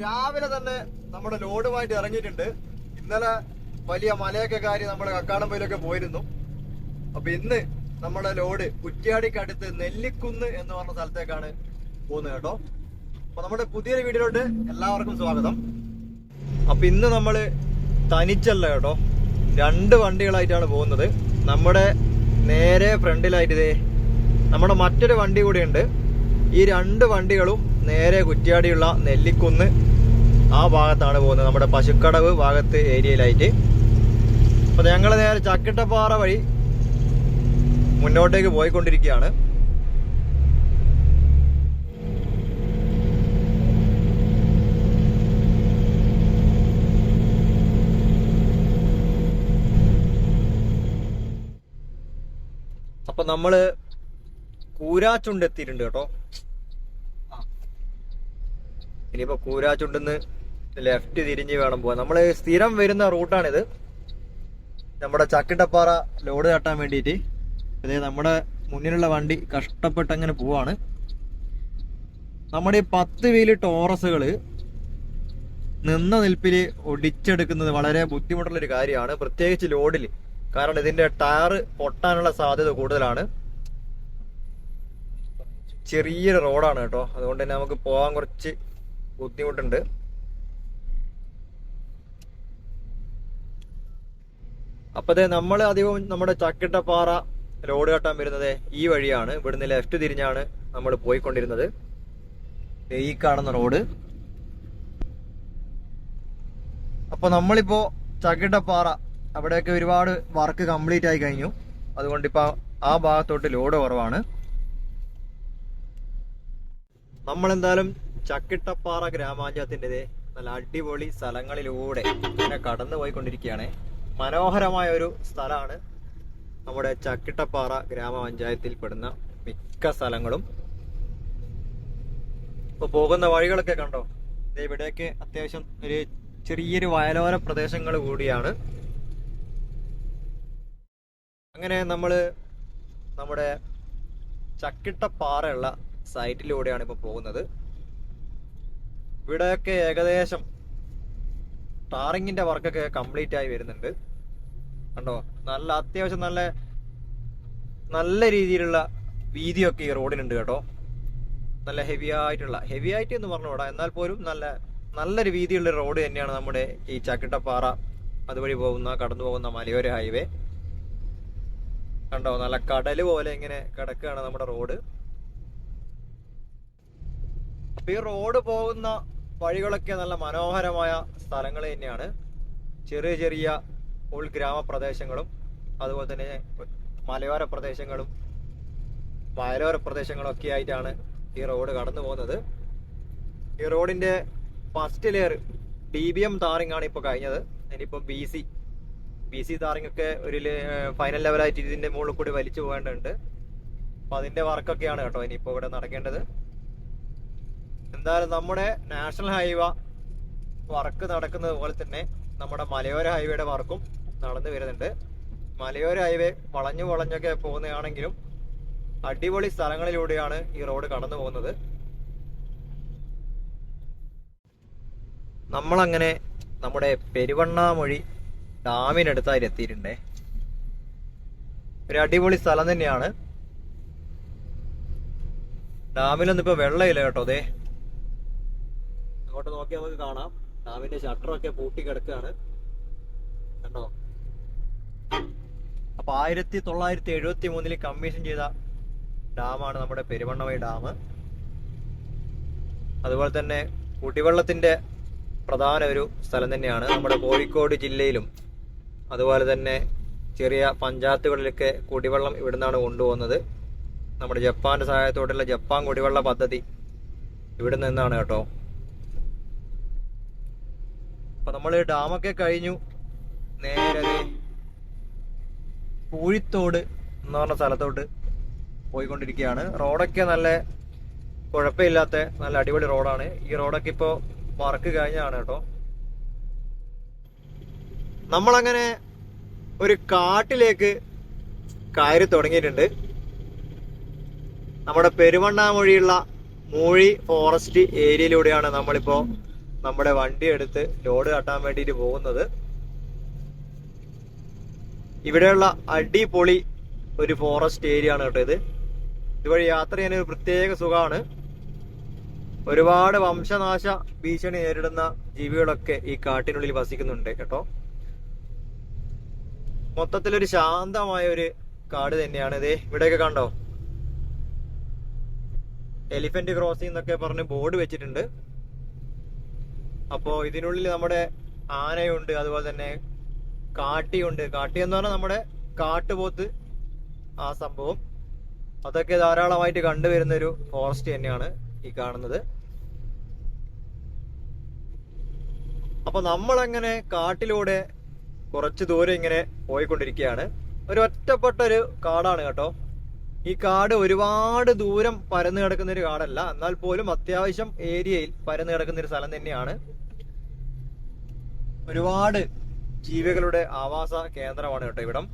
രാവിലെ തന്നെ നമ്മുടെ ലോഡുമായിട്ട് ഇറങ്ങിയിട്ടുണ്ട്. ഇന്നലെ വലിയ മലയൊക്കെ കാര്യം നമ്മുടെ കക്കാടമ്പയിലൊക്കെ പോയിരുന്നു. അപ്പൊ ഇന്ന് നമ്മുടെ ലോഡ് കുറ്റ്യാടിക്കടുത്ത് നെല്ലിക്കുന്ന് എന്ന് പറഞ്ഞ സ്ഥലത്തേക്കാണ് പോകുന്നത് കേട്ടോ. അപ്പൊ നമ്മുടെ പുതിയൊരു വീഡിയോയിലോട്ട് എല്ലാവർക്കും സ്വാഗതം. അപ്പൊ ഇന്ന് നമ്മൾ തനിച്ചല്ല കേട്ടോ. രണ്ട് വണ്ടികളായിട്ടാണ് പോകുന്നത്. നമ്മുടെ നേരെ ഫ്രണ്ടിലായിട്ട് ഇതേ നമ്മുടെ മറ്റൊരു വണ്ടി കൂടിയുണ്ട്. ഈ രണ്ട് വണ്ടികളും നേരെ കുറ്റിയാടിയുള്ള നെല്ലിക്കുന്ന് ആ ഭാഗത്താണ് പോകുന്നത്. നമ്മുടെ പശുക്കടവ് ഭാഗത്ത് ഏരിയയിലായിട്ട്. അപ്പൊ ഞങ്ങൾ നേരെ ചക്കിട്ടപ്പാറ വഴി മുന്നോട്ടേക്ക് പോയിക്കൊണ്ടിരിക്കുകയാണ്. അപ്പൊ നമ്മൾ കൂരാച്ചുണ്ട് എത്തിയിട്ടുണ്ട് കേട്ടോ. ഇനിയിപ്പോ കൂരാച്ചുണ്ടെന്ന് ലെഫ്റ്റ് തിരിഞ്ഞ് വേണം പോവാൻ. നമ്മൾ സ്ഥിരം വരുന്ന റൂട്ടാണിത്. നമ്മുടെ ചക്കിട്ടപ്പാറ ലോഡ് തട്ടാൻ വേണ്ടിയിട്ട്. അതായത് നമ്മുടെ മുന്നിലുള്ള വണ്ടി കഷ്ടപ്പെട്ട് അങ്ങനെ പോവാണ്. നമ്മുടെ ഈ പത്ത് വീൽ ടോറസുകൾ നിന്ന നിൽപ്പിൽ ഒടിച്ചെടുക്കുന്നത് വളരെ ബുദ്ധിമുട്ടുള്ള ഒരു കാര്യമാണ്. പ്രത്യേകിച്ച് ലോഡിൽ കാരണം ഇതിന്റെ ടയർ പൊട്ടാനുള്ള സാധ്യത കൂടുതലാണ്. ചെറിയൊരു റോഡാണ് കേട്ടോ. അതുകൊണ്ട് തന്നെ നമുക്ക് പോകാൻ കുറച്ച് ബുദ്ധിമുട്ടുണ്ട്. അപ്പൊ അതെ നമ്മൾ അധികവും നമ്മുടെ ചക്കിട്ടപ്പാറ റോഡ് കെട്ടാൻ വരുന്നത് ഈ വഴിയാണ്. ഇവിടുന്ന് ലെഫ്റ്റ് തിരിഞ്ഞാണ് നമ്മൾ പോയിക്കൊണ്ടിരുന്നത്. ഈ കാണുന്ന റോഡ്. അപ്പൊ നമ്മളിപ്പോ ചക്കിട്ടപ്പാറ അവിടെയൊക്കെ ഒരുപാട് വർക്ക് കംപ്ലീറ്റ് ആയി കഴിഞ്ഞു. അതുകൊണ്ട് ഇപ്പൊ ആ ഭാഗത്തോട്ട് ലോഡ് കുറവാണ്. നമ്മളെന്തായാലും ചക്കിട്ടപ്പാറ ഗ്രാമാഞ്ചായത്തിന്റെ നല്ല അടിപൊളി സ്ഥലങ്ങളിലൂടെ ഇങ്ങനെ കടന്നു പോയിക്കൊണ്ടിരിക്കുകയാണ് മനോഹരമായ ഒരു സ്ഥലമാണ് നമ്മുടെ ചക്കിട്ടപ്പാറ ഗ്രാമപഞ്ചായത്തിൽ പെടുന്ന മിക്ക സ്ഥലങ്ങളും. ഇപ്പൊ പോകുന്ന വഴികളൊക്കെ കണ്ടോ? ഇവിടെയൊക്കെ അത്യാവശ്യം ഒരു ചെറിയൊരു വയലോര പ്രദേശങ്ങൾ കൂടിയാണ്. അങ്ങനെ നമ്മൾ നമ്മുടെ ചക്കിട്ടപ്പാറയുള്ള സൈറ്റിലൂടെയാണ് ഇപ്പൊ പോകുന്നത്. ഇവിടെയൊക്കെ ഏകദേശം ടാറിങ്ങിന്റെ വർക്കൊക്കെ കംപ്ലീറ്റ് ആയി വരുന്നുണ്ട്. കണ്ടോ? നല്ല അത്യാവശ്യം നല്ല നല്ല രീതിയിലുള്ള വീതിയൊക്കെ ഈ റോഡിനുണ്ട് കേട്ടോ. നല്ല ഹെവി ആയിട്ടുള്ള ഹെവി ആയിട്ട് എന്ന് പറഞ്ഞുകൂടാ എന്നാൽ പോലും നല്ല നല്ലൊരു വീതിയുള്ള റോഡ് തന്നെയാണ് നമ്മുടെ ഈ ചക്കിട്ടപ്പാറ അതുവഴി പോകുന്ന കടന്നു പോകുന്ന മലയോര ഹൈവേ കണ്ടോ? നല്ല കടൽ പോലെ ഇങ്ങനെ കിടക്കുകയാണ് നമ്മുടെ റോഡ് ഈ റോഡ് പോകുന്ന വഴികളൊക്കെ നല്ല മനോഹരമായ സ്ഥലങ്ങൾ തന്നെയാണ്. ചെറിയ ചെറിയ ഉൾ ഗ്രാമപ്രദേശങ്ങളും അതുപോലെ തന്നെ മലയോര പ്രദേശങ്ങളും വയലോര പ്രദേശങ്ങളും ഒക്കെ ആയിട്ടാണ് ഈ റോഡ് കടന്നു പോകുന്നത്. ഈ റോഡിന്റെ first layer D B M tarring ആണ് ഇപ്പൊ കഴിഞ്ഞത്. ഇനിയിപ്പോ B C B C tarring ഒക്കെ ഒരു ഫൈനൽ ലെവലായിട്ട് ഇതിന്റെ മുകളിൽ കൂടി വലിച്ചു പോകേണ്ടതുണ്ട്. അപ്പൊ അതിന്റെ വർക്കൊക്കെയാണ് കേട്ടോ ഇനിയിപ്പോ ഇവിടെ നടക്കേണ്ടത്. എന്തായാലും നമ്മുടെ നാഷണൽ ഹൈവേ വർക്ക് നടക്കുന്നത് പോലെ തന്നെ നമ്മുടെ മലയോര ഹൈവേയുടെ വർക്കും നടന്നു വരുന്നുണ്ട്. മലയോര ഹൈവേ വളഞ്ഞു വളഞ്ഞൊക്കെ പോകുന്നതാണെങ്കിലും അടിപൊളി സ്ഥലങ്ങളിലൂടെയാണ് ഈ റോഡ് കടന്നു പോകുന്നത്. നമ്മളങ്ങനെ നമ്മുടെ പെരുവണ്ണാമൊഴി ഡാമിനടുത്തായി എത്തിയിട്ടുണ്ടേ. ഒരു അടിപൊളി സ്ഥലം തന്നെയാണ്. ഡാമിലൊന്നും ഇപ്പൊ വെള്ളമില്ല കേട്ടോ അതെ അങ്ങോട്ട് നോക്കി നമുക്ക് കാണാം. ഡാമിന്റെ ഷട്ടറൊക്കെ പൂട്ടി കിടക്കുകയാണ് കണ്ടോ? അപ്പൊ ആയിരത്തി തൊള്ളായിരത്തി എഴുപത്തി മൂന്നിൽ കമ്മീഷൻ ചെയ്ത ഡാമാണ് നമ്മുടെ പെരുവണ്ണമൈ ഡാം. അതുപോലെ തന്നെ കുടിവെള്ളത്തിന്റെ പ്രധാന ഒരു സ്ഥലം തന്നെയാണ് നമ്മുടെ കോഴിക്കോട് ജില്ലയിലും. അതുപോലെ തന്നെ ചെറിയ പഞ്ചായത്തുകളിലൊക്കെ കുടിവെള്ളം ഇവിടുന്നാണ് കൊണ്ടുപോകുന്നത്. നമ്മുടെ ജപ്പാന്റെ സഹായത്തോടെയുള്ള ജപ്പാൻ കുടിവെള്ള പദ്ധതി ഇവിടെ നിന്നാണ് കേട്ടോ. അപ്പൊ നമ്മൾ ഡാമൊക്കെ കഴിഞ്ഞു. നേരെ പൂഴിത്തോട് എന്ന് പറഞ്ഞ സ്ഥലത്തോട്ട് പോയിക്കൊണ്ടിരിക്കുകയാണ്. റോഡൊക്കെ നല്ല കുഴപ്പമില്ലാത്ത നല്ല അടിപൊളി റോഡാണ്. ഈ റോഡൊക്കെ ഇപ്പോ വർക്ക് കഴിഞ്ഞാണ് കേട്ടോ. നമ്മളങ്ങനെ ഒരു കാട്ടിലേക്ക് കയറി തുടങ്ങിയിട്ടുണ്ട്. നമ്മുടെ പെരുവണ്ണാമൊഴിയുള്ള മൂഴി ഫോറസ്റ്റ് ഏരിയയിലൂടെയാണ് നമ്മളിപ്പോ നമ്മുടെ വണ്ടി എടുത്ത് ലോഡ് കട്ടാൻ വേണ്ടിയിട്ട് പോകുന്നത്. ഇവിടെയുള്ള അടിപൊളി ഒരു ഫോറസ്റ്റ് ഏരിയ ആണ് കേട്ടോ ഇത്. ഇതുവഴി യാത്ര ചെയ്യാൻ ഒരു പ്രത്യേക സുഖമാണ്. ഒരുപാട് വംശനാശ ഭീഷണി നേരിടുന്ന ജീവികളൊക്കെ ഈ കാട്ടിനുള്ളിൽ വസിക്കുന്നുണ്ട് കേട്ടോ. മൊത്തത്തിലൊരു ശാന്തമായ ഒരു കാട് തന്നെയാണ് ഇതേ. ഇവിടെയൊക്കെ കണ്ടോ? എലിഫന്റ് ക്രോസിംഗ് എന്നൊക്കെ പറഞ്ഞ് ബോർഡ് വെച്ചിട്ടുണ്ട്. അപ്പോ ഇതിനുള്ളിൽ നമ്മുടെ ആനയുണ്ട് അതുപോലെ തന്നെ കാട്ടിയുണ്ട്. കാട്ടി എന്ന് പറഞ്ഞാൽ നമ്മുടെ കാട്ടുപോത്ത് ആ സംഭവം. അതൊക്കെ ധാരാളമായിട്ട് കണ്ടുവരുന്ന ഒരു ഫോറസ്റ്റ് തന്നെയാണ് ഈ കാണുന്നത്. അപ്പൊ നമ്മളങ്ങനെ കാട്ടിലൂടെ കുറച്ച് ദൂരം ഇങ്ങനെ പോയിക്കൊണ്ടിരിക്കുകയാണ്. ഒരു ഒറ്റപ്പെട്ട ഒരു കാടാണ് കേട്ടോ. ഈ കാട് ഒരുപാട് ദൂരം പരന്നു കിടക്കുന്ന ഒരു കാടല്ല. എന്നാൽ പോലും അത്യാവശ്യം ഏരിയയിൽ പരന്നു കിടക്കുന്ന ഒരു സ്ഥലം തന്നെയാണ്. ഒരുപാട് ജീവികളുടെ ആവാസ കേന്ദ്രമാണ് കേട്ടോ ഇവിടം.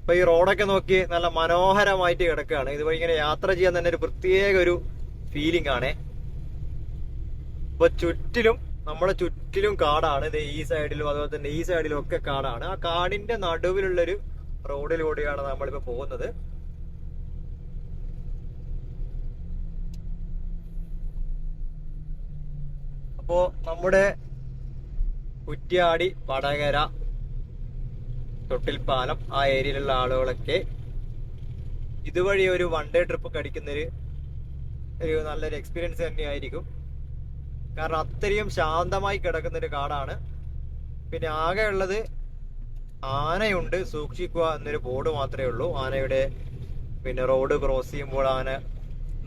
ഇപ്പൊ ഈ റോഡൊക്കെ നോക്കി നല്ല മനോഹരമായിട്ട് കിടക്കുകയാണ്. ഇതുവഴി ഇങ്ങനെ യാത്ര ചെയ്യാൻ തന്നെ ഒരു പ്രത്യേക ഒരു ഫീലിംഗ് ആണ്. ഇപ്പൊ ചുറ്റിലും നമ്മുടെ ചുറ്റിലും കാടാണ്. ഇത് ഈ സൈഡിലും അതുപോലെ തന്നെ ഈ സൈഡിലും ഒക്കെ കാടാണ്. ആ കാടിന്റെ നടുവിലുള്ളൊരു റോഡിലൂടെയാണ് നമ്മളിപ്പോ പോകുന്നത്. അപ്പോ നമ്മുടെ കുറ്റ്യാടി വടകര തൊട്ടിൽപ്പാലം ആ ഏരിയയിലുള്ള ആളുകളൊക്കെ ഇതുവഴി ഒരു വൺ ഡേ ട്രിപ്പ് കടിക്കുന്നൊരു ഒരു നല്ലൊരു എക്സ്പീരിയൻസ് തന്നെയായിരിക്കും. കാരണം അത്രയും ശാന്തമായി കിടക്കുന്നൊരു കാടാണ്. പിന്നെ ആകെ ഉള്ളത് ആനയുണ്ട്. സൂക്ഷിക്കുക എന്നൊരു ബോർഡ് മാത്രമേ ഉള്ളൂ. ആനയുടെ പിന്നെ റോഡ് ക്രോസ് ചെയ്യുമ്പോൾ ആന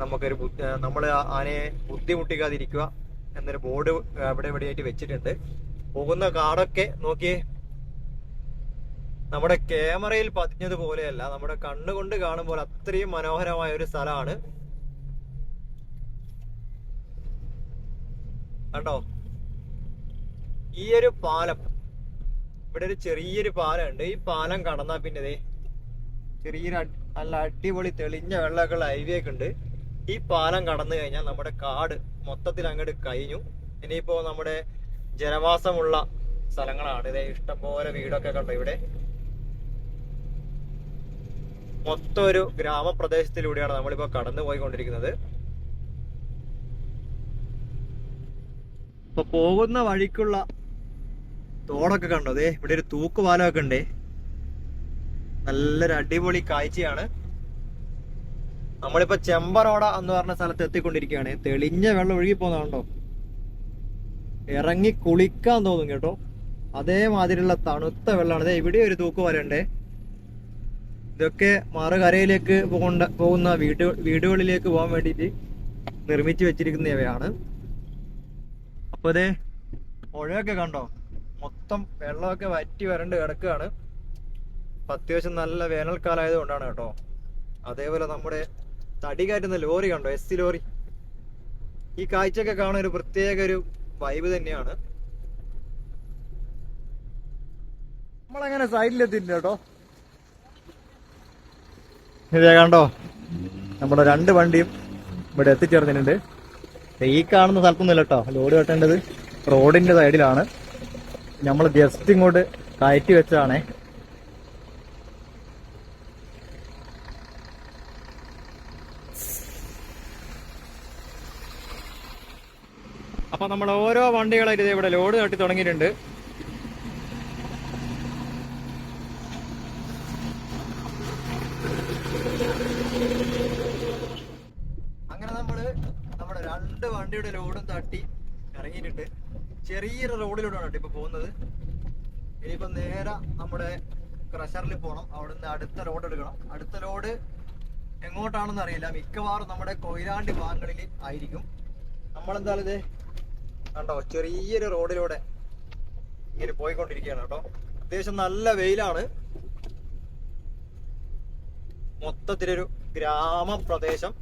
നമുക്കൊരു നമ്മൾ ആനയെ ബുദ്ധിമുട്ടിക്കാതിരിക്കുക എന്നൊരു ബോർഡ് അവിടെ ഇവിടെയായിട്ട് വെച്ചിട്ടുണ്ട്. പോകുന്ന കാടൊക്കെ നോക്കിയേ. നമ്മുടെ ക്യാമറയിൽ പതിഞ്ഞതുപോലെയല്ല നമ്മുടെ കണ്ണുകൊണ്ട് കാണുമ്പോൾ അത്രയും മനോഹരമായ ഒരു സ്ഥലമാണ്. കണ്ടോ? ഈ ഒരു പാലം. ഇവിടെ ഒരു ചെറിയൊരു പാലം ഉണ്ട് ഈ പാലം കടന്നാ പിന്നെ ചെറിയൊരു നല്ല അടിപൊളി തെളിഞ്ഞ വെള്ളമൊക്കെയുള്ള ഹൈവേ ഒക്കെ ഉണ്ട്. ഈ പാലം കടന്നു കഴിഞ്ഞാൽ നമ്മുടെ കാട് മൊത്തത്തിൽ അങ്ങോട്ട് കഴിഞ്ഞു. ഇനിയിപ്പോ നമ്മുടെ ജനവാസമുള്ള സ്ഥലങ്ങളാണ്. ഇതേ ഇഷ്ടംപോലെ വീടൊക്കെ കണ്ടു ഇവിടെ? മൊത്തം ഒരു ഗ്രാമപ്രദേശത്തിലൂടെയാണ് നമ്മളിപ്പോ കടന്നു പോയിക്കൊണ്ടിരിക്കുന്നത് ഇപ്പൊ പോകുന്ന വഴിക്കുള്ള തോടൊക്കെ കണ്ടോ? ദേ ഇവിടെ ഒരു തൂക്കുപാലമൊക്കെ ഉണ്ട്. നല്ലൊരു അടിപൊളി കാഴ്ചയാണ്. നമ്മളിപ്പോ ചെമ്പറോട എന്ന് പറഞ്ഞ സ്ഥലത്ത് എത്തിക്കൊണ്ടിരിക്കുകയാണ്. തെളിഞ്ഞ വെള്ളം ഒഴുകി പോകുന്നതുണ്ടോ ഇറങ്ങി കുളിക്കാൻ തോന്നും കേട്ടോ. അതേമാതിരിയുള്ള തണുത്ത വെള്ളമാണ്. അതെ ഇവിടെ ഒരു തൂക്ക് വരണ്ടേ. ഇതൊക്കെ മറുകരയിലേക്ക് പോകേണ്ട പോകുന്ന വീട് വീടുകളിലേക്ക് പോകാൻ വേണ്ടിയിട്ട് നിർമ്മിച്ചു വെച്ചിരിക്കുന്നവയാണ്. അപ്പോൾ അതെ പുഴയൊക്കെ കണ്ടോ? മൊത്തം വെള്ളമൊക്കെ വറ്റി വരണ്ട് കിടക്കുകയാണ്. അത്യാവശ്യം നല്ല വേനൽക്കാലമായത് കൊണ്ടാണ് കേട്ടോ. അതേപോലെ നമ്മുടെ തടി കയറ്റുന്ന ലോറി കണ്ടോ? S C lorry. ഈ കാഴ്ചയൊക്കെ കാണാൻ ഒരു പ്രത്യേക ഒരു വൈബ് തന്നെയാണ്. നമ്മളങ്ങനെ സൈഡിലെത്തിയിട്ടുണ്ട് കേട്ടോ. ഇതേ കണ്ടോ? നമ്മുടെ രണ്ട് വണ്ടിയും ഇവിടെ എത്തിച്ചേർന്നിട്ടുണ്ട്. ഈ കാണുന്ന സ്ഥലത്തൊന്നുമില്ല കേട്ടോ. ലോഡ് കെട്ടേണ്ടത് റോഡിന്റെ സൈഡിലാണ് നമ്മൾ ജസ്റ്റ് ഇങ്ങോട്ട് കയറ്റി വെച്ചതാണേ. നമ്മൾ ഓരോ വണ്ടികളായിട്ട് ഇതേ ഇവിടെ ലോഡ് തട്ടി തുടങ്ങിയിട്ടുണ്ട്. അങ്ങനെ നമ്മൾ നമ്മുടെ രണ്ട് വണ്ടിയുടെ ലോഡും തട്ടി ഇറങ്ങിയിട്ടുണ്ട്. ചെറിയൊരു റോഡിലൂടെയാണ് കേട്ടോ ഇപ്പൊ പോകുന്നത്. ഇനിയിപ്പോ നേരെ നമ്മുടെ ക്രഷറിൽ പോകണം അവിടുന്ന് അടുത്ത റോഡ് എടുക്കണം. അടുത്ത ലോഡ് എങ്ങോട്ടാണെന്ന് അറിയില്ല. മിക്കവാറും നമ്മുടെ കൊയിലാണ്ടി ഭാഗങ്ങളിൽ ആയിരിക്കും. നമ്മളെന്തായാലും ഇത് കണ്ടോ ചെറിയൊരു റോഡിലൂടെ ഇങ്ങനെ പോയിക്കൊണ്ടിരിക്കുകയാണ് കേട്ടോ. അത്യാവശ്യം നല്ല വെയിലാണ്. മൊത്തത്തിലൊരു ഗ്രാമപ്രദേശം.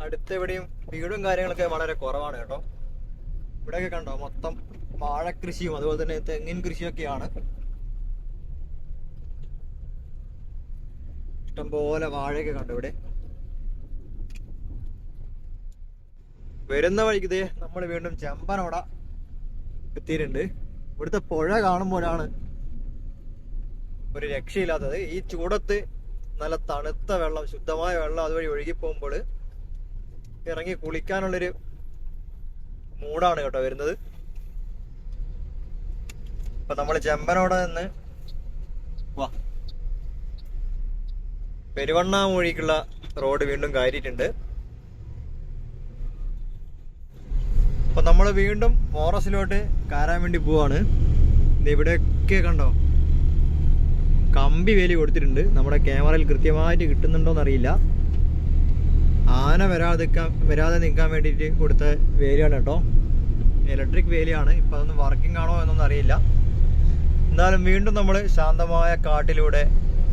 അടുത്തെവിടെയും വീടും കാര്യങ്ങളൊക്കെ വളരെ കുറവാണ് കേട്ടോ. ഇവിടെയൊക്കെ കണ്ടോ മൊത്തം വാഴക്കൃഷിയും അതുപോലെ തന്നെ തെങ്ങിൻ കൃഷിയൊക്കെയാണ്. ഇഷ്ടംപോലെ വാഴയൊക്കെ കണ്ടോ ഇവിടെ. വരുന്ന വഴിക്ക് ഇതേ നമ്മൾ വീണ്ടും ചെമ്പനോട എത്തിയിട്ടുണ്ട്. ഇവിടുത്തെ പുഴ കാണുമ്പോഴാണ് ഒരു രക്ഷയില്ലാത്തത്. ഈ ചൂടത്ത് നല്ല തണുത്ത വെള്ളം ശുദ്ധമായ വെള്ളം അതുവഴി ഒഴുകി പോകുമ്പോൾ ഇറങ്ങി കുളിക്കാനുള്ളൊരു മൂടാണ് കേട്ടോ വരുന്നത്. അപ്പൊ നമ്മൾ ചെമ്പനോട നിന്ന് വാ. പെരുവണ്ണാമൂഴിക്കുള്ള റോഡ് വീണ്ടും കയറിയിട്ടുണ്ട്. അപ്പൊ നമ്മൾ വീണ്ടും ഫോറസ്റ്റിലോട്ട് കയറാൻ വേണ്ടി പോവാണ്. ഇവിടെയൊക്കെ കണ്ടോ? കമ്പി വേലി കൊടുത്തിട്ടുണ്ട്. നമ്മുടെ ക്യാമറയിൽ കൃത്യമായിട്ട് കിട്ടുന്നുണ്ടോന്ന് അറിയില്ല ആന വരാതെ വരാതെ നിൽക്കാൻ വേണ്ടിയിട്ട് കൊടുത്ത വേലിയാണ് കേട്ടോ. ഇലക്ട്രിക് വേലിയാണ്. ഇപ്പൊ അതൊന്നും വർക്കിംഗ് ആണോ എന്നൊന്നും അറിയില്ല. എന്നാലും വീണ്ടും നമ്മൾ ശാന്തമായ കാട്ടിലൂടെ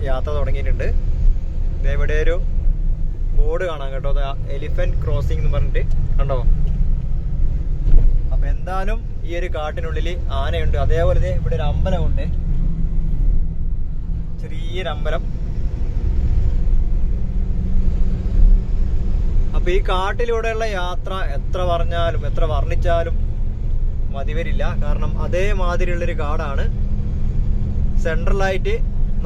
യാത്ര തുടങ്ങിയിട്ടുണ്ട്. ദേ ഇവിടെ ഒരു ബോർഡ് കാണാം കേട്ടോ. എലിഫന്റ് ക്രോസിംഗ് എന്ന് പറഞ്ഞിട്ട്. കണ്ടോ? അപ്പൊ എന്തായാലും ഈ ഒരു കാട്ടിനുള്ളിൽ ആനയുണ്ട്. അതേപോലെ ഇവിടെ ഒരു അമ്പലമുണ്ട്. ചെറിയൊരു അമ്പലം. അപ്പൊ ഈ കാട്ടിലൂടെയുള്ള യാത്ര എത്ര പറഞ്ഞാലും എത്ര വർണിച്ചാലും മതി വരില്ല. കാരണം അതേമാതിരിയുള്ളൊരു കാടാണ്. സെൻട്രലായിട്ട്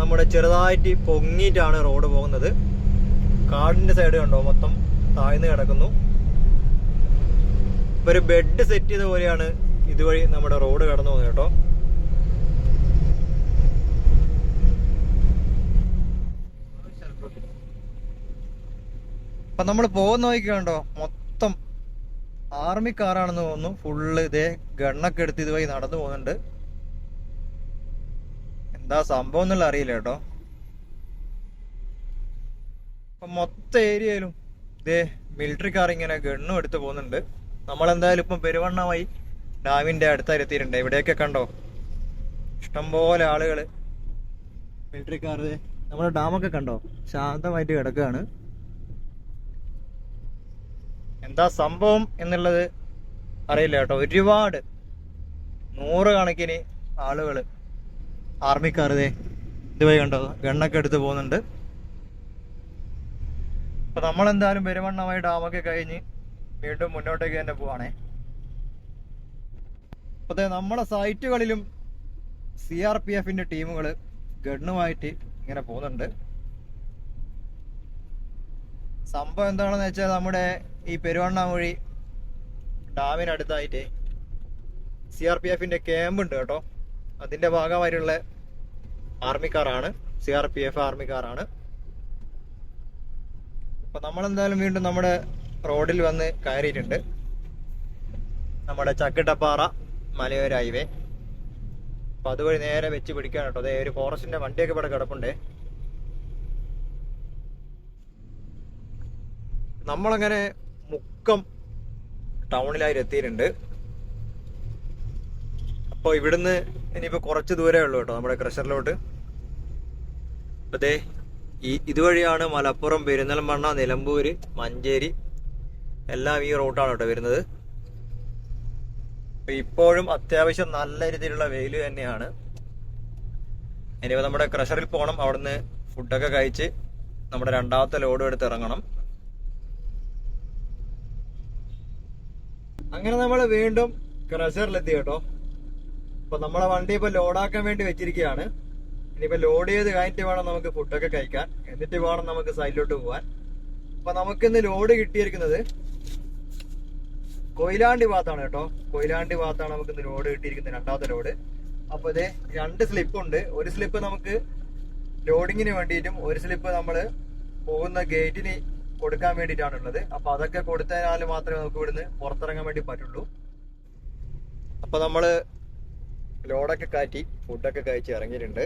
നമ്മുടെ ചെറുതായിട്ട് പൊങ്ങിയിട്ടാണ് റോഡ് പോകുന്നത്. കാടിന്റെ സൈഡ് കണ്ടോ? മൊത്തം താഴ്ന്നു കിടക്കുന്നു. ഒരു ബെഡ് സെറ്റ് ചെയ്ത പോലെയാണ് ഇതുവഴി നമ്മുടെ റോഡ് കടന്നു പോകുന്നത് കേട്ടോ. അപ്പൊ നമ്മൾ പോകുന്ന നോക്കിക്കണ്ടോ കണ്ടോ മൊത്തം ആർമി കാറാണെന്ന് തോന്നുന്നു. ഫുള്ള് ഇതേ ഗണ്ണൊക്കെ എടുത്ത് ഇതുവഴി നടന്നു പോകുന്നുണ്ട്. എന്താ സംഭവം എന്നുള്ള അറിയില്ല കേട്ടോ. അപ്പൊ മൊത്തം ഏരിയയിലും ഇതേ മിലിറ്ററി കാർ ഇങ്ങനെ ഗണ്ണും എടുത്ത് പോകുന്നുണ്ട്. നമ്മൾ എന്തായാലും ഇപ്പം പെരുവണ്ണമായി ഡാമിന്റെ അടുത്ത എത്തിയിട്ടുണ്ട് ഇവിടെയൊക്കെ കണ്ടോ? ഇഷ്ടംപോലെ ആളുകൾ മിലിറ്ററി കാർ നമ്മുടെ ഡാമൊക്കെ കണ്ടോ? ശാന്തമായിട്ട് കിടക്കുകയാണ് എന്താ സംഭവം എന്നുള്ളത് അറിയില്ല കേട്ടോ. ഒരുപാട് നൂറുകണക്കിന് ആളുകൾ ആർമിക്കാർ ഇതേ ഇതുവഴി കണ്ടോ? ഗണ്ണൊക്കെ എടുത്ത് പോകുന്നുണ്ട്. അപ്പൊ നമ്മളെന്തായാലും പെരുവണ്ണമായി ഡാമൊക്കെ കഴിഞ്ഞ് വീണ്ടും മുന്നോട്ടേക്ക് തന്നെ പോവാണേ. അതെ നമ്മുടെ സൈറ്റുകളിലും സി ആർ പി എഫിന്റെ ടീമുകൾ ഗണ്ണുമായിട്ട് ഇങ്ങനെ പോകുന്നുണ്ട്. സംഭവം എന്താണെന്ന് വെച്ചാൽ നമ്മുടെ ഈ പെരുവണ്ണാമൊഴി ഡാമിനടുത്തായിട്ട് സി ആർ പി എഫിന്റെ ക്യാമ്പ് ഉണ്ട് കേട്ടോ. അതിന്റെ ഭാഗമായിട്ടുള്ള ആർമിക്കാറാണ് സി ആർ പി എഫ് ആർമിക്കാറാണ് അപ്പൊ നമ്മളെന്തായാലും വീണ്ടും നമ്മുടെ റോഡിൽ വന്ന് കയറിയിട്ടുണ്ട്. നമ്മുടെ ചക്കിട്ടപ്പാറ മലയോര ഹൈവേ. അപ്പൊ അതുവഴി നേരെ വെച്ച് പിടിക്കാൻ കേട്ടോ. അതേ ഒരു ഫോറസ്റ്റിന്റെ വണ്ടിയൊക്കെ ഇവിടെ കിടപ്പുണ്ടേ. നമ്മളങ്ങനെ മുക്കം ടൗണിലായി എത്തിയിട്ടുണ്ട്. അപ്പോൾ ഇവിടുന്ന് ഇനിയിപ്പോ കുറച്ച് ദൂരമേ ഉള്ളൂ കേട്ടോ നമ്മുടെ ക്രഷറിലോട്ട്. അതെ ഈ ഇതുവഴിയാണ് മലപ്പുറം പെരിന്തൽമണ്ണ നിലമ്പൂര് മഞ്ചേരി എല്ലാം ഈ റൂട്ടാണ് കേട്ടോ വരുന്നത്. ഇപ്പോഴും അത്യാവശ്യം നല്ല രീതിയിലുള്ള വെയിൽ തന്നെയാണ്. ഇനിയിപ്പോൾ നമ്മുടെ ക്രഷറിൽ പോകണം അവിടുന്ന് ഫുഡൊക്കെ കഴിച്ച് നമ്മുടെ രണ്ടാമത്തെ ലോഡും എടുത്ത് ഇറങ്ങണം. അങ്ങനെ നമ്മൾ വീണ്ടും ക്രഷറിലെത്തി കേട്ടോ. അപ്പൊ നമ്മളെ വണ്ടി ഇപ്പൊ ലോഡാക്കാൻ വേണ്ടി വെച്ചിരിക്കുകയാണ്. ഇനിയിപ്പോ ലോഡ് ചെയ്ത് കഴിഞ്ഞിട്ട് വേണം നമുക്ക് ഫുഡൊക്കെ കഴിക്കാൻ. എന്നിട്ട് വേണം നമുക്ക് സൈഡിലോട്ട് പോവാൻ. അപ്പൊ നമുക്കിന്ന് ലോഡ് കിട്ടിയിരിക്കുന്നത് കൊയിലാണ്ടി ഭാഗത്താണ് കേട്ടോ. കൊയിലാണ്ടി ഭാഗത്താണ് നമുക്ക് ഇന്ന് റോഡ് കിട്ടിയിരിക്കുന്നത് രണ്ടാമത്തെ റോഡ് അപ്പൊ ഇതേ രണ്ട് സ്ലിപ്പ് ഉണ്ട്. ഒരു സ്ലിപ്പ് നമുക്ക് ലോഡിങ്ങിന് വേണ്ടിയിട്ടും ഒരു സ്ലിപ്പ് നമ്മൾ പോകുന്ന ഗേറ്റിന് കൊടുക്കാൻ വേണ്ടിയിട്ടാണുള്ളത് അപ്പൊ അതൊക്കെ കൊടുത്തതിനാൽ മാത്രമേ നമുക്ക് ഇവിടുന്ന് പുറത്തിറങ്ങാൻ വേണ്ടി പറ്റുള്ളൂ. അപ്പൊ നമ്മൾ ലോഡൊക്കെ കാറ്റി ഫുഡൊക്കെ കഴിച്ച് ഇറങ്ങിയിട്ടുണ്ട്.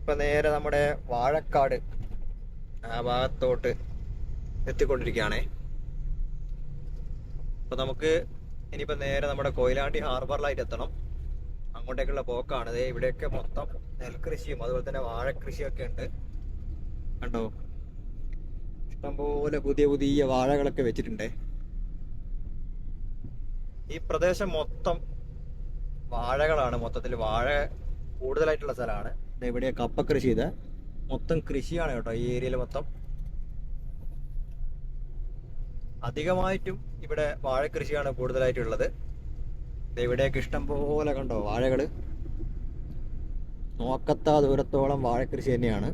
ഇപ്പൊ നേരെ നമ്മുടെ വാഴക്കാട് ആ ഭാഗത്തോട്ട് എത്തിക്കൊണ്ടിരിക്കുകയാണേ. അപ്പൊ നമുക്ക് ഇനിയിപ്പോ നേരെ നമ്മുടെ കൊയിലാണ്ടി ഹാർബറിലായിട്ട് എത്തണം. അങ്ങോട്ടേക്കുള്ള പോക്കാണ്. ദേ ഇവിടെയൊക്കെ മൊത്തം നെൽകൃഷിയും അതുപോലെ തന്നെ വാഴക്കൃഷിയൊക്കെ ഉണ്ട്. കണ്ടോ? ഇഷ്ടംപോലെ പുതിയ പുതിയ വാഴകളൊക്കെ വെച്ചിട്ടുണ്ട്. ഈ പ്രദേശം മൊത്തം വാഴകളാണ്. മൊത്തത്തിൽ വാഴ കൂടുതലായിട്ടുള്ള സ്ഥലമാണ്. ഇവിടെ കപ്പ കൃഷി ചെയ്ത. മൊത്തം കൃഷിയാണ് കേട്ടോ ഈ ഏരിയയിൽ മൊത്തം. അധികമായിട്ടും ഇവിടെ വാഴ കൃഷിയാണ് കൂടുതലായിട്ടുള്ളത് ഇവിടെയൊക്കെ ഇഷ്ടം പോലെ കണ്ടോ വാഴകൾ നോക്കത്താ ദൂരത്തോളം വാഴക്കൃഷി തന്നെയാണ്.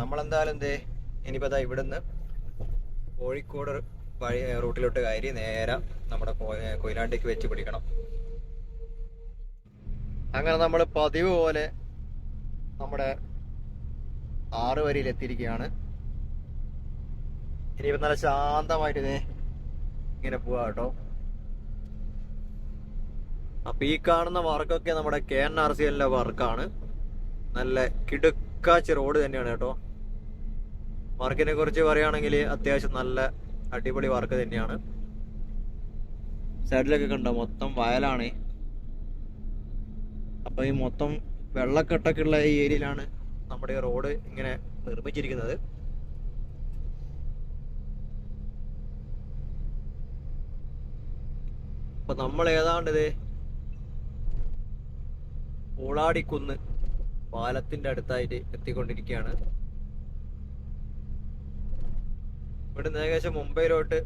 നമ്മളെന്തായാലും എന്തേ ഇനിയിപ്പോ അതാ ഇവിടുന്ന് കോഴിക്കോട് വഴി റൂട്ടിലോട്ട് കയറി നേരെ നമ്മുടെ കൊയിലാണ്ടിക്ക് വെച്ച് പിടിക്കണം. അങ്ങനെ നമ്മൾ പതിവ് പോലെ നമ്മുടെ ആറ് വരിയിൽ എത്തിയിരിക്കുകയാണ് ഇനിയിപ്പോ നല്ല ശാന്തമായിട്ട് ഇതേ ഇങ്ങനെ പോവാ കേട്ടോ. അപ്പൊ ഈ കാണുന്ന വർക്കൊക്കെ നമ്മുടെ കെ എൻ ആർ സി എല്ലിന്റെ വർക്കാണ്. നല്ല കിടുക്കാച്ച് റോഡ് തന്നെയാണ് കേട്ടോ. വർക്കിനെ കുറിച്ച് പറയുകയാണെങ്കിൽ അത്യാവശ്യം നല്ല അടിപൊളി വർക്ക് തന്നെയാണ്. സൈഡിലൊക്കെ കണ്ടോ? മൊത്തം വയലാണ്. അപ്പൊ ഈ മൊത്തം വെള്ളക്കെട്ടൊക്കെ ഉള്ള ഈ ഏരിയയിലാണ് നമ്മുടെ ഈ റോഡ് ഇങ്ങനെ നിർമ്മിച്ചിരിക്കുന്നത്. അപ്പൊ നമ്മൾ ഏതാണ്ട് ഇത് ഊളാടിക്കുന്ന് പാലത്തിന്റെ അടുത്തായിട്ട് എത്തിക്കൊണ്ടിരിക്കുകയാണ് ഇവിടുന്ന് ഏകദേശം മുംബൈയിലോട്ട്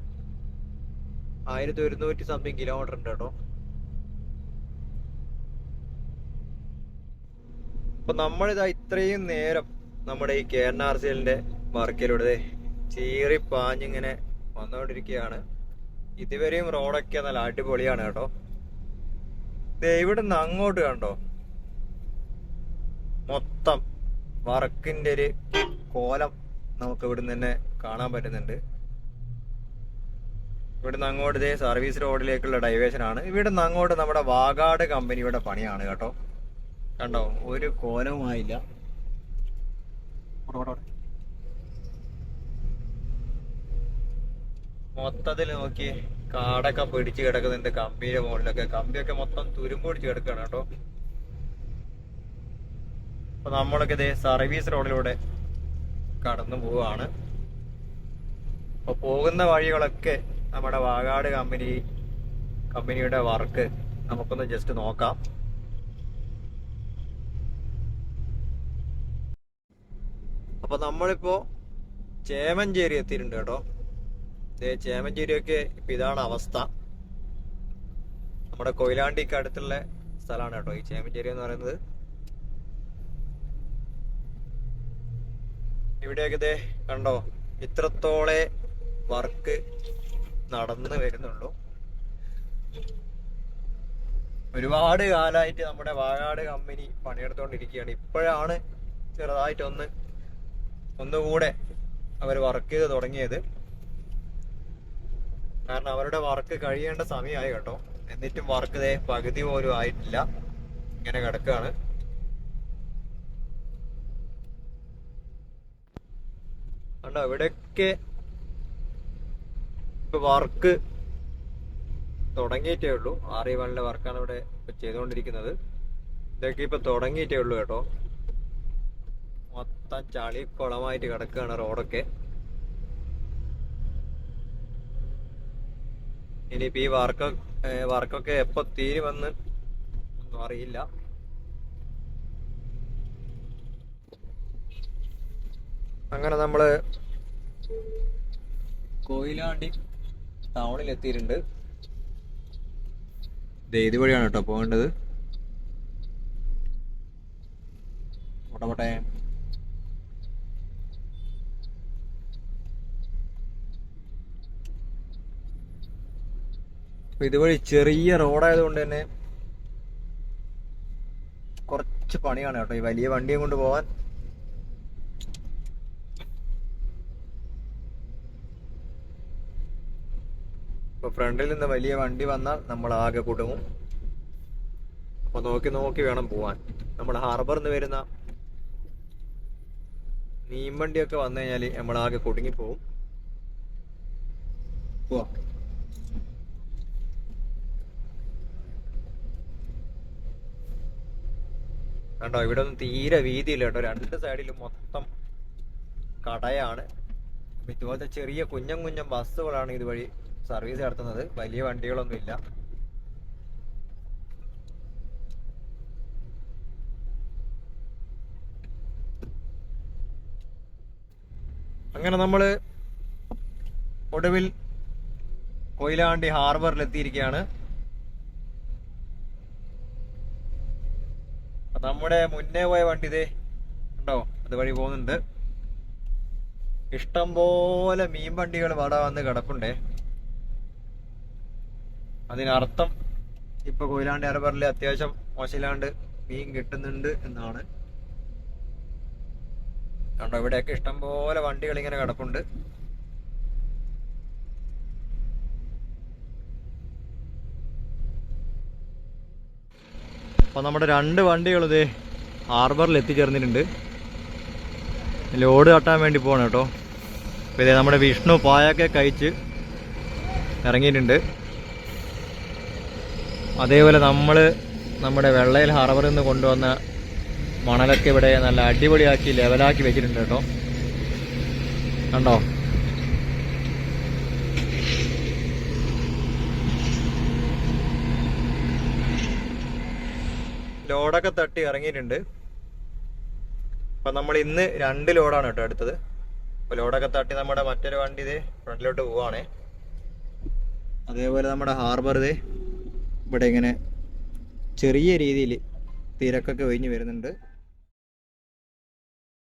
ആയിരത്തി ഒരുന്നൂറ്റി സംതിങ് കിലോമീറ്റർ ഉണ്ട് കേട്ടോ. അപ്പൊ നമ്മളിതാ ഇത്രയും നേരം നമ്മുടെ ഈ കെ എൻ ആർ സി വർക്കിലൂടെ ചീറി പാഞ്ഞിങ്ങനെ വന്നുകൊണ്ടിരിക്കുകയാണ്. ഇതുവരെയും റോഡൊക്കെ നല്ല അടിപൊളിയാണ് കേട്ടോ. ദേ നിന്ന് അങ്ങോട്ട് കണ്ടോ? മൊത്തം വർക്കിന്റെ ഒരു കോലം നമുക്ക് ഇവിടുന്ന് തന്നെ കാണാൻ പറ്റുന്നുണ്ട്. ഇവിടുന്ന് അങ്ങോട്ട് ഇതേ സർവീസ് റോഡിലേക്കുള്ള ഡൈവേഷൻ ആണ്. ഇവിടുന്ന് അങ്ങോട്ട് നമ്മുടെ വാഗാട് കമ്പനിയുടെ പണിയാണ് കേട്ടോ. കണ്ടോ? ഒരു കോലവുമായില്ല. മൊത്തത്തിൽ നോക്കി കാടൊക്കെ പിടിച്ച് കിടക്കുന്നുണ്ട് കമ്പിയുടെ മുകളിലൊക്കെ. കമ്പിയൊക്കെ മൊത്തം തുരുമ്പൊടിച്ച് കിടക്കുകയാണ് കേട്ടോ. അപ്പൊ നമ്മളൊക്കെ ഇതേ സർവീസ് റോഡിലൂടെ കടന്നു പോവാണ് അപ്പൊ പോകുന്ന വഴികളൊക്കെ നമ്മുടെ വാഗാട് കമ്പനി കമ്പനിയുടെ വർക്ക് നമുക്കൊന്ന് ജസ്റ്റ് നോക്കാം. അപ്പൊ നമ്മളിപ്പോ ചേമഞ്ചേരി എത്തിയിട്ടുണ്ട് കേട്ടോ. ചേമഞ്ചേരിയൊക്കെ ഇപ്പൊ ഇതാണ് അവസ്ഥ. നമ്മുടെ കൊയിലാണ്ടിക്ക് അടുത്തുള്ള സ്ഥലമാണ് കേട്ടോ ഈ ചേമഞ്ചേരി എന്ന് പറയുന്നത്. ഇവിടെയൊക്കെ ദേ കണ്ടോ ഇത്രത്തോളെ വർക്ക് നടന്നു വരുന്നുള്ളൂ. ഒരുപാട് കാലമായിട്ട് നമ്മുടെ വാഗാട് കമ്പനി പണിയെടുത്തോണ്ടിരിക്കുകയാണ്. ഇപ്പോഴാണ് ചെറുതായിട്ടൊന്ന് ഒന്നുകൂടെ അവർ വർക്ക് ചെയ്ത് തുടങ്ങിയത്. കാരണം അവരുടെ വർക്ക് കഴിയേണ്ട സമയമായി കേട്ടോ. എന്നിട്ടും വർക്ക് ദേ പകുതി പോലും ആയിട്ടില്ല. ഇങ്ങനെ കിടക്കുകയാണ് കണ്ടോ ഇവിടെയൊക്കെ ഇപ്പൊ വർക്ക് തുടങ്ങിയിട്ടേ ഉള്ളൂ. ആർ ഇ വണ്ണിലെ വർക്കാണ് ഇവിടെ ചെയ്തുകൊണ്ടിരിക്കുന്നത്. ഇതൊക്കെ ഇപ്പൊ തുടങ്ങിയിട്ടേ ഉള്ളൂ കേട്ടോ. മൊത്തം ചളി കുളമായിട്ട് കിടക്കുകയാണ് റോഡൊക്കെ ഇനിയിപ്പോ ഈ വർക്ക് വർക്കൊക്കെ എപ്പോ തീരുമെന്ന് ഒന്നും അറിയില്ല. അങ്ങനെ നമ്മൾ കൊയിലാണ്ടി ടൗണിൽ എത്തിയിട്ടുണ്ട് ദേ ഇതുവഴിയാണ് കേട്ടോ പോകേണ്ടത്. പോട്ടെ. അപ്പൊ ഇതുവഴി ചെറിയ റോഡായതുകൊണ്ട് തന്നെ കുറച്ച് പണിയാണ് കേട്ടോ ഈ വലിയ വണ്ടിയും കൊണ്ട് പോവാൻ. ഇപ്പൊ ഫ്രണ്ടിൽ നിന്ന് വലിയ വണ്ടി വന്നാൽ നമ്മൾ ആകെ കുടുങ്ങും. അപ്പൊ നോക്കി നോക്കി വേണം പോവാൻ. നമ്മൾ ഹാർബറിൽ നിന്ന് വരുന്ന മീൻവണ്ടിയൊക്കെ വന്നു കഴിഞ്ഞാൽ നമ്മൾ ആകെ കുടുങ്ങി പോവും. കണ്ടോ ഇവിടെ ഒന്നും തീരെ വീതിയില്ല കേട്ടോ. രണ്ട് സൈഡിലും മൊത്തം കടയാണ്. ഇതുപോലത്തെ ചെറിയ കുഞ്ഞൻ കുഞ്ഞൻ ബസ്സുകളാണ് ഇതുവഴി സർവീസ് നടത്തുന്നത്. വലിയ വണ്ടികളൊന്നുമില്ല. അങ്ങനെ നമ്മൾ ഒടുവിൽ കൊയിലാണ്ടി ഹാർബറിൽ എത്തിയിരിക്കുകയാണ് നമ്മുടെ മുന്നേ പോയ വണ്ടി ഇതേ ഉണ്ടോ അതുവഴി പോകുന്നുണ്ട്. ഇഷ്ടംപോലെ മീൻ വണ്ടികൾ വാടാ വന്ന് കിടപ്പുണ്ടേ. അതിനർത്ഥം ഇപ്പൊ കൊയിലാണ്ട് ഹാർബറിൽ അത്യാവശ്യം മോശമില്ലാണ്ട് മീൻ കിട്ടുന്നുണ്ട് എന്നാണ്. കണ്ടോ ഇവിടെയൊക്കെ ഇഷ്ടംപോലെ വണ്ടികൾ ഇങ്ങനെ കിടപ്പുണ്ട്. അപ്പൊ നമ്മുടെ രണ്ട് വണ്ടികളിത് ഹാർബറിൽ എത്തിച്ചേർന്നിട്ടുണ്ട്. ലോഡ് കട്ടാൻ വേണ്ടി പോകണം കേട്ടോ. അപ്പോൾ ഇതേ നമ്മുടെ വിഷ്ണു പായൊക്കെ കഴിച്ച് ഇറങ്ങിയിട്ടുണ്ട്. അതേപോലെ നമ്മൾ നമ്മുടെ വെള്ളയിൽ ഹാർബറിൽ നിന്ന് കൊണ്ടുവന്ന മണലൊക്കെ ഇവിടെ നല്ല അടിപൊളിയാക്കി ലെവലാക്കി വെച്ചിട്ടുണ്ട് കേട്ടോ. കണ്ടോ? ലോഡൊക്കെ തട്ടി ഇറങ്ങിയിട്ടുണ്ട്. അപ്പൊ നമ്മൾ ഇന്ന് രണ്ട് ലോഡാണ് കേട്ടോ അടുത്തത് അപ്പൊ ലോഡൊക്കെ തട്ടി നമ്മുടെ മറ്റൊരു വണ്ടി ഇത് ഫ്രണ്ടിലോട്ട് പോവാണേ. അതേപോലെ നമ്മുടെ ഹാർബർ ഇത് ഇവിടെ ഇങ്ങനെ ചെറിയ രീതിയിൽ തിരക്കൊക്കെ ഒഴിഞ്ഞു വരുന്നുണ്ട്.